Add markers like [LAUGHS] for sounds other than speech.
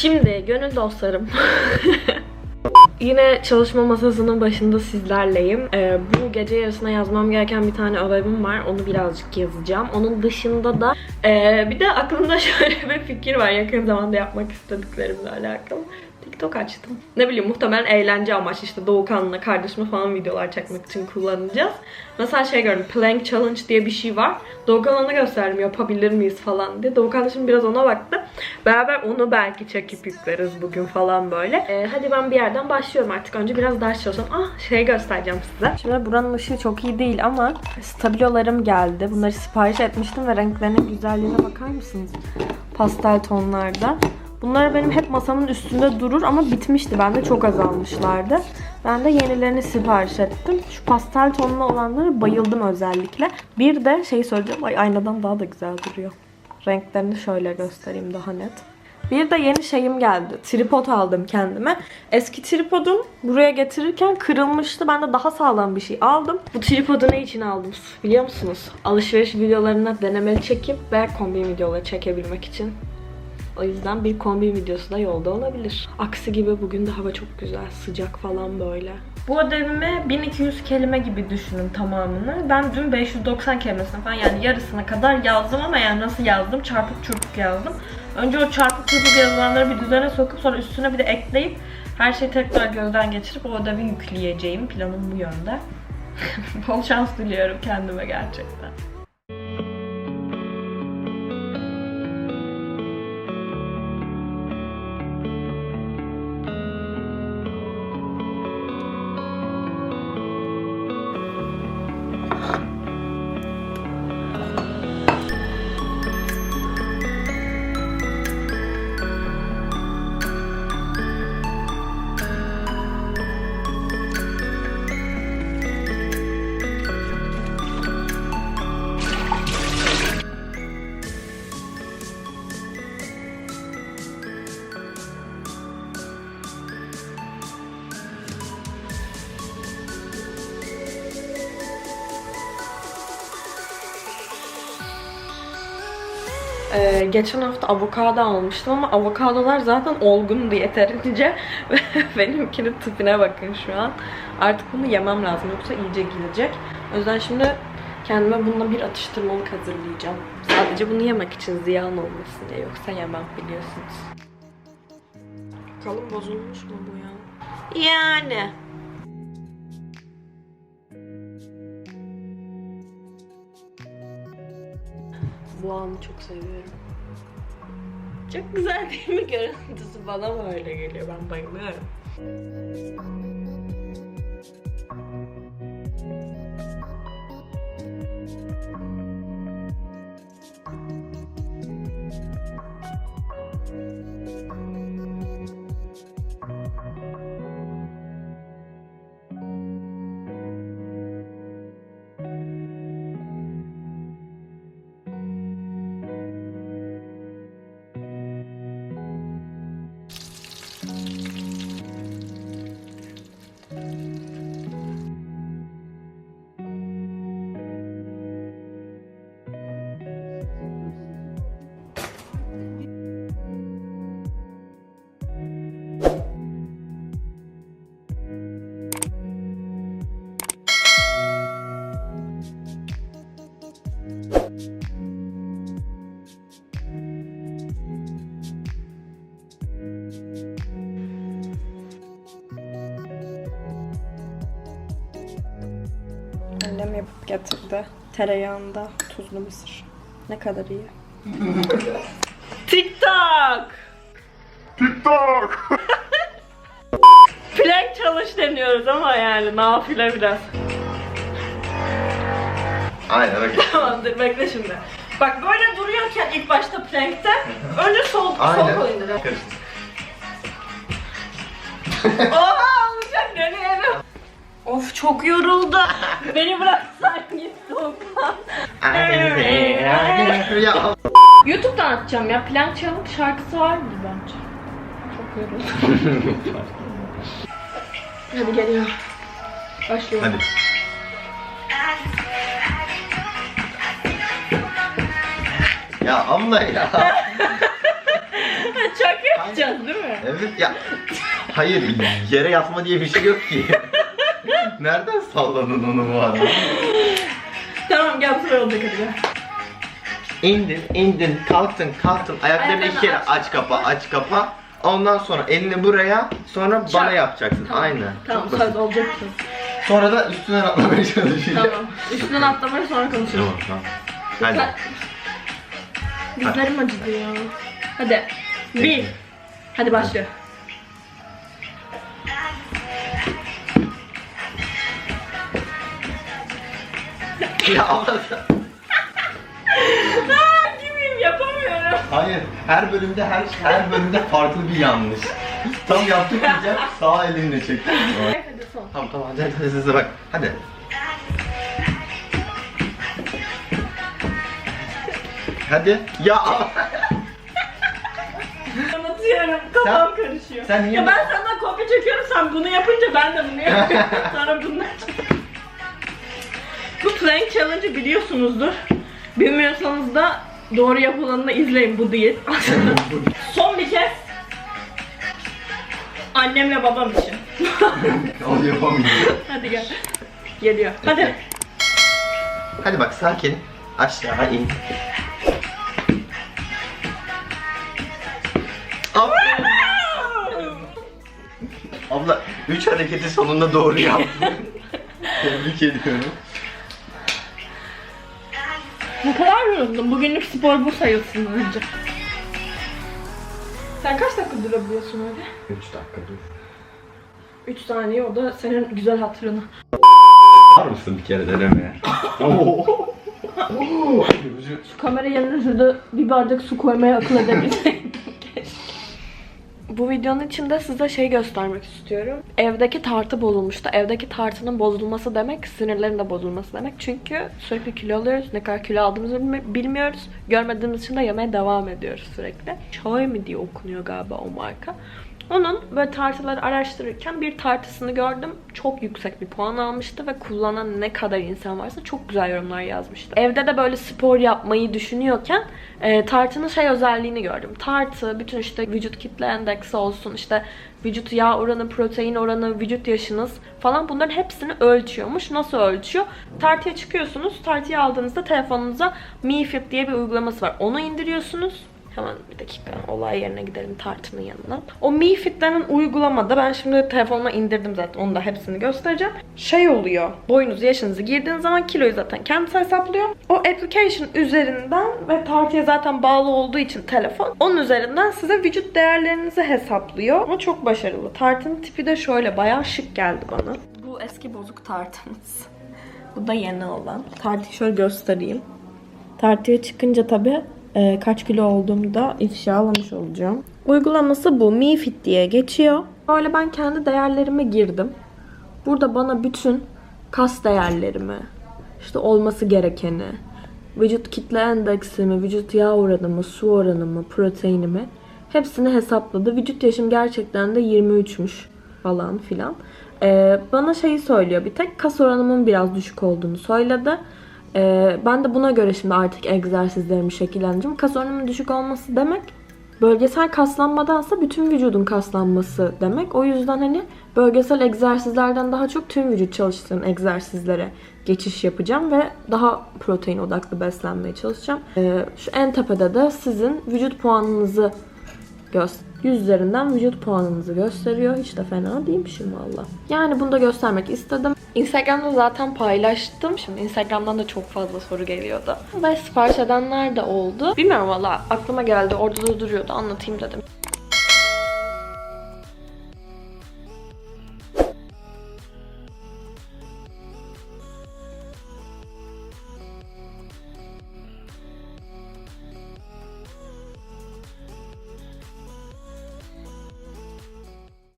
Şimdi gönül dostlarım. [LAUGHS] Yine çalışma masasının başında sizlerleyim. Ee, bu gece yarısına yazmam gereken bir tane ödevim var. Onu birazcık yazacağım. Onun dışında da ee, bir de aklımda [LAUGHS] şöyle bir fikir var yakın zamanda yapmak istediklerimle alakalı. TikTok açtım. Ne bileyim muhtemelen eğlence amaçlı işte Doğukan'la kardeşime falan videolar çekmek için kullanacağız. Mesela şey gördüm Plank Challenge diye bir şey var. Doğukan ona gösterdim yapabilir miyiz falan diye. Doğukan da şimdi biraz ona baktı. Beraber onu belki çekip yükleriz bugün falan böyle. Ee, hadi ben bir yerden başlıyorum artık. Önce biraz ders çalışalım. Ah şey göstereceğim size. Şimdi buranın ışığı çok iyi değil ama stabilolarım geldi. Bunları sipariş etmiştim ve renklerinin güzelliğine bakar mısınız? Pastel tonlarda. Bunlar benim hep masamın üstünde durur ama bitmişti. Bende çok azalmışlardı. Ben de yenilerini sipariş ettim. Şu pastel tonlu olanlara bayıldım özellikle. Bir de şey söyleyeceğim. Ay aynadan daha da güzel duruyor. Renklerini şöyle göstereyim daha net. Bir de yeni şeyim geldi. Tripod aldım kendime. Eski tripodum buraya getirirken kırılmıştı. Ben de daha sağlam bir şey aldım. Bu tripodu ne için aldım biliyor musunuz? Alışveriş videolarına denemeli çekip ve kombin videoları çekebilmek için. O yüzden bir kombin videosu da yolda olabilir. Aksi gibi bugün de hava çok güzel, sıcak falan böyle. Bu ödevimi 1200 kelime gibi düşünün tamamını. Ben dün 590 kelimesine falan yani yarısına kadar yazdım ama yani nasıl yazdım? Çarpık çırpık yazdım. Önce o çarpık çırpık yazılanları bir düzene sokup sonra üstüne bir de ekleyip her şeyi tekrar gözden geçirip o ödevi yükleyeceğim. Planım bu yönde. [LAUGHS] Bol şans diliyorum kendime gerçekten. Ee, geçen hafta avokado almıştım ama avokadolar zaten olgundu yeterince. [LAUGHS] Benimkinin tipine bakın şu an. Artık bunu yemem lazım yoksa iyice gidecek. O yüzden şimdi kendime bununla bir atıştırmalık hazırlayacağım. Sadece bunu yemek için ziyan olmasın diye. Yoksa yemem biliyorsunuz. Bakalım bozulmuş mu bu ya? Yani. Bu anı çok seviyorum. Çok güzel değil mi görüntüsü? Bana mı öyle geliyor? Ben bayılıyorum. Getirdi. Tereyağında tuzlu mısır. Ne kadar iyi. [LAUGHS] TikTok! TikTok! [LAUGHS] Plank çalış deniyoruz ama yani nafile biraz. Aynen öyle. Tamamdır bekle şimdi. Bak böyle duruyorken ilk başta plankte önce sol, sol Aynen. kol indir. Oha? Of çok yoruldu. Beni bıraksan git Doğukan. ya. YouTube'dan atacağım ya. Plank Challenge şarkısı var mı bence? Çok yoruldum. [LAUGHS] Hadi geliyor. Başlıyorum. Hadi. Ya amma ya. [LAUGHS] Çok yatacağız değil mi? Evet ya. Hayır yere yatma diye bir şey yok ki. Nereden salladın onu bu arada? Tamam gel bu sefer olacak hadi gel. İndin, indin, kalktın, kalktın. Ayaklarını Ayaklarını iki kere aç. aç kapa, aç kapa. Ondan sonra elini buraya, sonra bana yapacaksın. Tamam. Aynen. Tamam Çok basit. söz olacak söz. Sonra da üstünden atlamaya çalışacağım. Tamam. Üstünden atlamayı sonra konuşuruz. Tamam, tamam. Hadi. Dizlerim acıdı ya. Hadi. Bir. Hadi başlıyor. Ya Aa, [LAUGHS] gibiyim yapamıyorum. Hayır, her bölümde her her bölümde farklı bir yanlış. Tam yaptık diyeceğim, sağ elinle çek. Hadi son. Tamam tamam hadi hadi hadi, hadi bak. Hadi. Hadi. Ya Anlatıyorum. Kafam karışıyor. sen niye- Ya ben senden kopya çekiyorum sen bunu yapınca ben de bunu yapıyorum. [LAUGHS] Sonra bunlar Bu plank challenge'ı biliyorsunuzdur. Bilmiyorsanız da doğru yapılanını izleyin bu değil. [LAUGHS] Son bir kez annemle babam için. [LAUGHS] o yapamayacağım. Hadi gel. Geliyor. Hadi. Hadi bak sakin. Aşağı in. Aferin. Abla 3 hareketi sonunda doğru yaptın. [LAUGHS] Tebrik ediyorum. Ne kadar yoruldum. Bugünlük spor bu sayılsın önce. Sen kaç dakika durabiliyorsun öyle? 3 dakika dur. 3 saniye o da senin güzel hatırına. Var mısın bir kere denemeye? [LAUGHS] Şu kamera yerine şurada bir bardak su koymaya akıl edebilseydim. Bu videonun içinde size şey göstermek istiyorum. Evdeki tartı bozulmuştu. Evdeki tartının bozulması demek sinirlerin de bozulması demek. Çünkü sürekli kilo alıyoruz. Ne kadar kilo aldığımızı bilmi- bilmiyoruz. Görmediğimiz için de yemeye devam ediyoruz sürekli. Choi mi diye okunuyor galiba o marka. Onun böyle tartıları araştırırken bir tartısını gördüm. Çok yüksek bir puan almıştı ve kullanan ne kadar insan varsa çok güzel yorumlar yazmıştı. Evde de böyle spor yapmayı düşünüyorken e, tartının şey özelliğini gördüm. Tartı bütün işte vücut kitle endeksi olsun işte vücut yağ oranı, protein oranı, vücut yaşınız falan bunların hepsini ölçüyormuş. Nasıl ölçüyor? Tartıya çıkıyorsunuz. Tartıyı aldığınızda telefonunuza Mi Fit diye bir uygulaması var. Onu indiriyorsunuz. Hemen bir dakika olay yerine gidelim tartının yanına. O Mi Fit denen uygulamada ben şimdi telefonuma indirdim zaten onu da hepsini göstereceğim. Şey oluyor boyunuzu yaşınızı girdiğiniz zaman kiloyu zaten kendisi hesaplıyor. O application üzerinden ve tartıya zaten bağlı olduğu için telefon onun üzerinden size vücut değerlerinizi hesaplıyor. Ama çok başarılı. Tartının tipi de şöyle bayağı şık geldi bana. Bu eski bozuk tartımız. Bu da yeni olan. Tartıyı şöyle göstereyim. Tartıya çıkınca tabii e, kaç kilo olduğumu da ifşalamış olacağım. Uygulaması bu. Mi Fit diye geçiyor. Böyle ben kendi değerlerime girdim. Burada bana bütün kas değerlerimi, işte olması gerekeni, vücut kitle endeksimi, vücut yağ oranımı, su oranımı, proteinimi hepsini hesapladı. Vücut yaşım gerçekten de 23'müş falan filan. Ee, bana şeyi söylüyor bir tek kas oranımın biraz düşük olduğunu söyledi. Ee, ben de buna göre şimdi artık egzersizlerimi şekillendireceğim. Kas oranımın düşük olması demek bölgesel kaslanmadansa bütün vücudun kaslanması demek. O yüzden hani bölgesel egzersizlerden daha çok tüm vücut çalıştığım egzersizlere geçiş yapacağım ve daha protein odaklı beslenmeye çalışacağım. Ee, şu en tepede de sizin vücut puanınızı göster. 100 üzerinden vücut puanınızı gösteriyor. Hiç de fena değilmişim valla. Yani bunu da göstermek istedim. Instagram'da zaten paylaştım. Şimdi Instagram'dan da çok fazla soru geliyordu. Ve sipariş edenler de oldu. Bilmiyorum valla aklıma geldi. Orada da duruyordu. Anlatayım dedim.